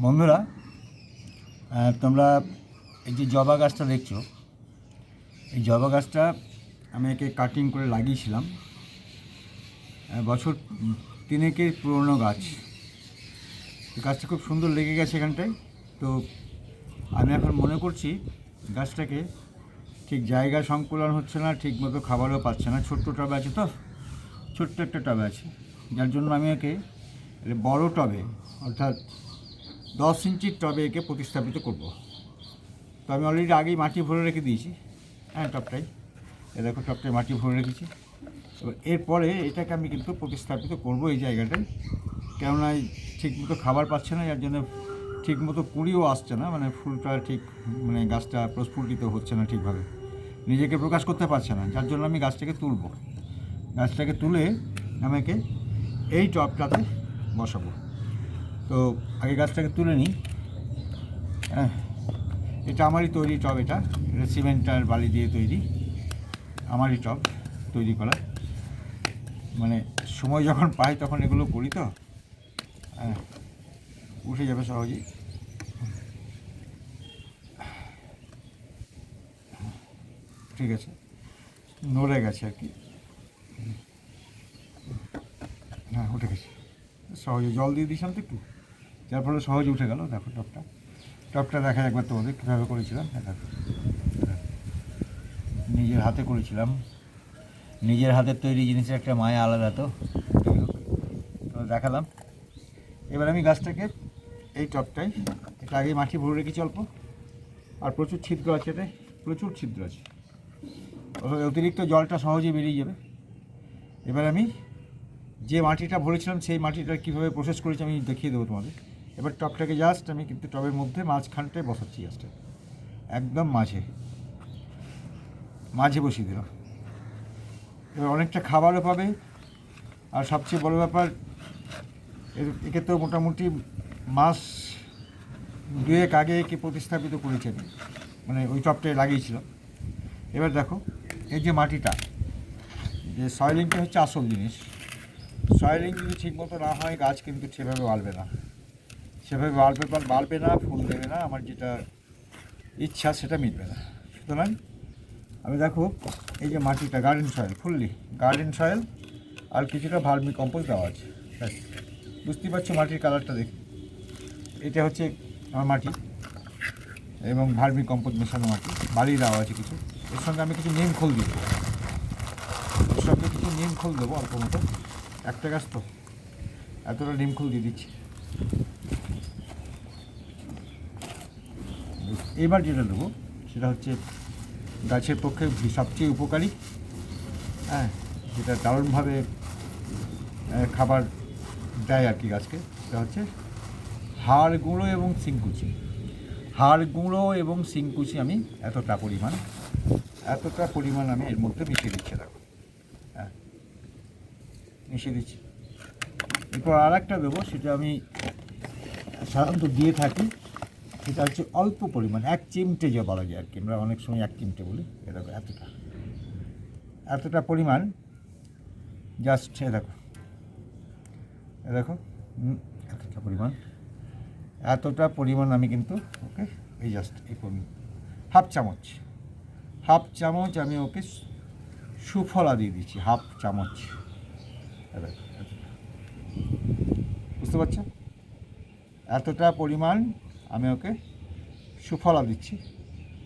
বন্ধুরা তোমরা এই যে জবা গাছটা দেখছ, এই জবা গাছটা আমি একে কাটিং করে লাগিয়েছিলাম। বছর তিনেকের পুরনো গাছ। গাছটা খুব সুন্দর লেগে গেছে এখানটায়। তো আমি এখন মনে করছি গাছটাকে ঠিক জায়গা সংকুলন হচ্ছে না ঠিক মতো খাবারও পাচ্ছে না। ছোট্ট টবে আছে তো? ছোট্ট একটা টবে আছে। যার জন্য আমি একে বড় টবে, অর্থাৎ দশ ইঞ্চির টবে একে প্রতিস্থাপিত করব। তো আমি অলরেডি আগেই মাটি ভরে রেখে দিয়েছি। হ্যাঁ টবটাই। এ দেখো টবটায় মাটি ভরে রেখেছি। এবার এরপরে এটাকে আমি কিন্তু প্রতিস্থাপিত করব এই জায়গাটায়। কেননা ঠিকমতো খাবার পাচ্ছে না, যার জন্য ঠিকমতো কুড়িও আসছে না। মানে ফুলটা ঠিক মানে গাছটা প্রস্ফুটিত হচ্ছে না ঠিকভাবে। নিজেকে প্রকাশ করতে পারছে না। যার জন্য আমি গাছটাকে তুলব। গাছটাকে তুলে আমাকে এই টবটাতে বসাবো। তো আগে গাছটাকে তুলে নিই। হ্যাঁ এটা আমারই তৈরি টব এটা। এটা সিমেন্ট আর বালি দিয়ে তৈরি। আমারই টব তৈরি করা। মানে সময় যখন পাই তখন এগুলো করি তো। হ্যাঁ উঠে যাবে সহজেই। ঠিক আছে, নড়ে গেছে আর কি। হ্যাঁ উঠে গেছে। সহজে জল দিয়ে দিয়েছিলাম তো একটু। যার ফলে সহজে উঠে গেল। দেখো টপটা। টপটা দেখা একবার তোমাদের, কীভাবে করেছিলাম? হ্যাঁ দেখো। নিজের হাতে করেছিলাম। নিজের হাতের তৈরি জিনিসের একটা মায়া আলাদা তো। দেখালাম। এবার আমি গাছটাকে এই টপটাই এটা আগে মাটি ভরে রেখেছি অল্প। আর প্রচুর ছিদ্র আছে এতে। প্রচুর ছিদ্র আছে। অতিরিক্ত জলটা সহজে বেরিয়ে যাবে। এবার আমি যে মাটিটা ভরেছিলাম, সেই মাটিটা কীভাবে প্রসেস করেছি আমি দেখিয়ে দেবো তোমাদের। এবার টবটাকে জাস্ট আমি কিন্তু টবের মধ্যে মাঝখানটায় বসাচ্ছি গাছটা একদম মাঝে। মাঝে বসিয়ে দিলাম। এবার অনেকটা খাবারও পাবে। আর সবচেয়ে বড় ব্যাপার একে তো মোটামুটি মাস দুয়েক আগে একে প্রতিস্থাপিত করেছি আমি মানে ওই টপটায় লাগিয়েছিলাম। এবার দেখো, এই যে মাটিটা, যে সয়েলিংটা হচ্ছে আসল জিনিস। সয়েলিং যদি ঠিকমতো না হয়, গাছ কিন্তু সেভাবে বাড়বে না। সেভাবে বাড়বে বাড়বে না ফুল দেবে না, আমার যেটা ইচ্ছা সেটা মিটবে না। সুতরাং আমি দেখো, এই যে মাটিটা garden soil fully garden soil আর কিছুটা ভার্মি কম্পোস্ট দেওয়া আছে। ব্যাস, বুঝতেই পারছ মাটির কালারটা দেখে। এটা হচ্ছে আমার মাটি এবং ভার্মি কম্পোস্ট মেশানো মাটি। বাড়ি দেওয়া আছে কিছু। এর সঙ্গে আমি কিছু নিম খোল দিব। এর সঙ্গে কিছু নিম খোল দেবো অল্প মতো। একটা গাছ তো, এতটা নিম খোল দিয়ে দিচ্ছি। এবার যেটা দেবো, সেটা হচ্ছে গাছের পক্ষে সবচেয়ে উপকারী হ্যাঁ যেটা দারুণভাবে খাবার দেয় আর কি গাছকে, সেটা হচ্ছে হাড় গুঁড়ো এবং সিংকুচি হাড় গুঁড়ো এবং সিংকুচি আমি এতটা পরিমাণ এতটা পরিমাণ আমি এর মধ্যে মিশিয়ে দিচ্ছি, দেখো হ্যাঁ মিশিয়ে দিচ্ছি। এরপর আর একটা দেবো, সেটা আমি সাধারণত দিয়ে থাকি সেটা হচ্ছে অল্প পরিমাণ, এক চিমটে যে বলা যায় আর কি, আমরা অনেক সময় এক চিমটে বলি, এরকম এতটা এতটা পরিমাণ জাস্ট এ দেখো এ দেখো এতটা পরিমাণ এতটা পরিমাণ আমি কিন্তু ওকে এই জাস্ট এই পরিমাণ হাফ চামচ হাফ চামচ আমি ওকে সুফলা দিয়ে দিচ্ছি হাফ চামচ। বুঝতে পারছ এতটা পরিমাণ আমি ওকে সুফলা দিচ্ছি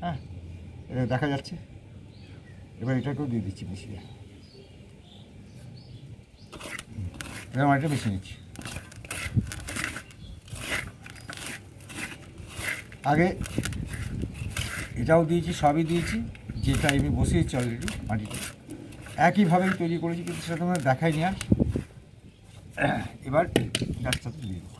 হ্যাঁ? এটা দেখা যাচ্ছে। এবার এটাকেও দিয়ে দিচ্ছি মিশিয়ে এবার নিচ্ছি। আগে এটাও দিয়েছি, সবই দিয়েছি, যেটা আমি বসিয়েছি অলরেডি মাটিতে। একইভাবেই তৈরি করেছি, কিন্তু সেটা তোমার দেখাইনি আর। এবার গাছটাতে দিয়ে দেবো।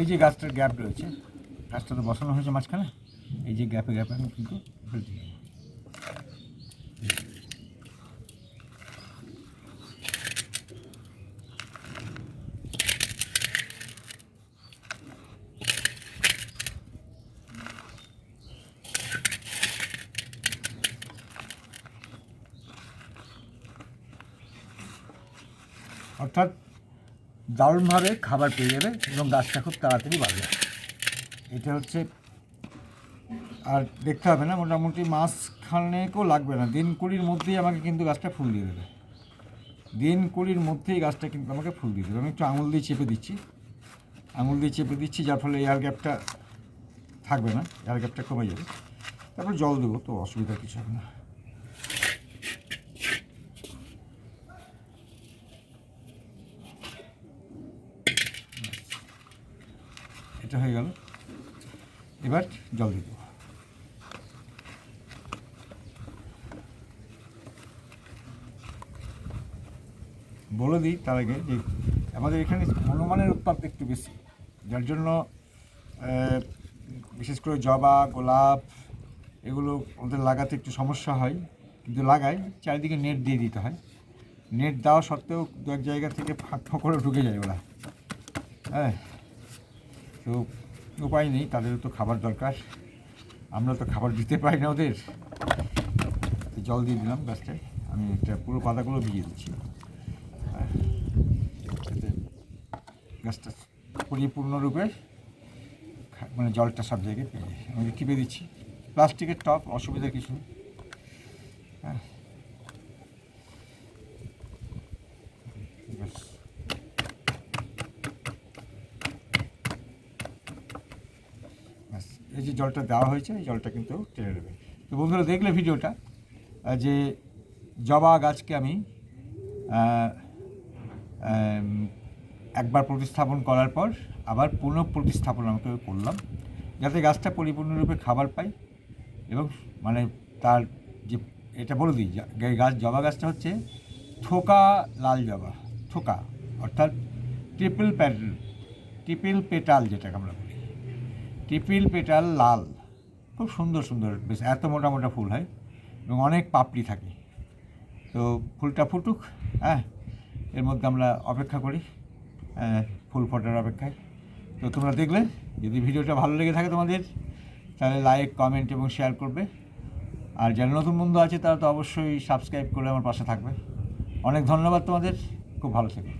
এই যে গাছটার গ্যাপ রয়েছে, গাছটা তো বসানো হয়েছে মাঝখানে, এই যে গ্যাপে গ্যাপে আমি কিন্তু দেবো। অর্থাৎ দারুণভাবে খাবার পেয়ে যাবে এবং গাছটা খুব তাড়াতাড়ি বাড়বে। এটা হচ্ছে, আর দেখতে হবে না, মোটামুটি মাস খানেকও লাগবে না। দিন কুড়ির মধ্যেই আমাকে কিন্তু গাছটা ফুল দিয়ে দেবে। দিন কুড়ির মধ্যেই গাছটা কিন্তু আমাকে ফুল দিয়ে দেবে। আমি একটু আঙুল দিয়ে চেপে দিচ্ছি। আঙুল দিয়ে চেপে দিচ্ছি, যার ফলে এয়ার গ্যাপটা থাকবে না এয়ার গ্যাপটা কমে যাবে। তারপর জল দেবো, তো অসুবিধা কিছু হবে না। এটা হয়ে গেল। এবার জল দিয়ে দেবো। বলে দিই তার আগে যে আমাদের এখানে হনুমানের উৎপাদ একটু বেশি, যার জন্য বিশেষ করে জবা, গোলাপ এগুলো ওদের লাগাতে একটু সমস্যা হয়, কিন্তু লাগাই, চারিদিকে নেট দিয়ে দিতে হয়। নেট দেওয়া সত্ত্বেও দু এক জায়গা থেকে ফাঁক ফাঁক করে ঢুকে যায় ওরা। হ্যাঁ। তো উপায় নেই, তাদেরও তো খাবার দরকার। আমরা তো খাবার দিতে পারি না ওদের। জল দিয়ে দিলাম গাছটায় আমি একটা পুরো পাতাগুলো ভিজিয়ে দিচ্ছি। গাছটা পরিপূর্ণরূপে মানে জলটা সব জায়গায় পেয়ে আমি টিপে দিচ্ছি। প্লাস্টিকের টপ অসুবিধা কিছু। হ্যাঁ ব্যাস। ব্যাস, এই যে জলটা দেওয়া হয়েছে এই জলটা কিন্তু টেনে নেবে। তো বন্ধুরা দেখলে ভিডিওটা যে জবা গাছকে আমি একবার প্রতিস্থাপন করার পর আবার পুনঃ প্রতিস্থাপন আমাকে করলাম যাতে গাছটা পরিপূর্ণরূপে খাবার পায় এবং মানে তার যে এটা বলে দিই গাছ জবা গাছটা হচ্ছে থোকা লাল জবা থোকা অর্থাৎ ট্রিপল প্যাটেল ট্রিপল পেটাল যেটাকে আমরা বলি। ট্রিপল পেটাল লাল। খুব সুন্দর সুন্দর বেশ এত মোটা মোটা ফুল হয় এবং অনেক পাপড়ি থাকে। তো ফুলটা ফুটুক হ্যাঁ এর মধ্যে আমরা অপেক্ষা করি আহ, ফুল ফোটার অপেক্ষায়। তো তোমরা দেখলে যদি ভিডিওটা ভালো লেগে থাকে তোমাদের তাহলে লাইক কমেন্ট এবং শেয়ার করবে। আর যারা নতুন বন্ধু আছে তারা তো অবশ্যই সাবস্ক্রাইব করে আমার পাশে থাকবে। অনেক ধন্যবাদ তোমাদের খুব ভালো থেকো।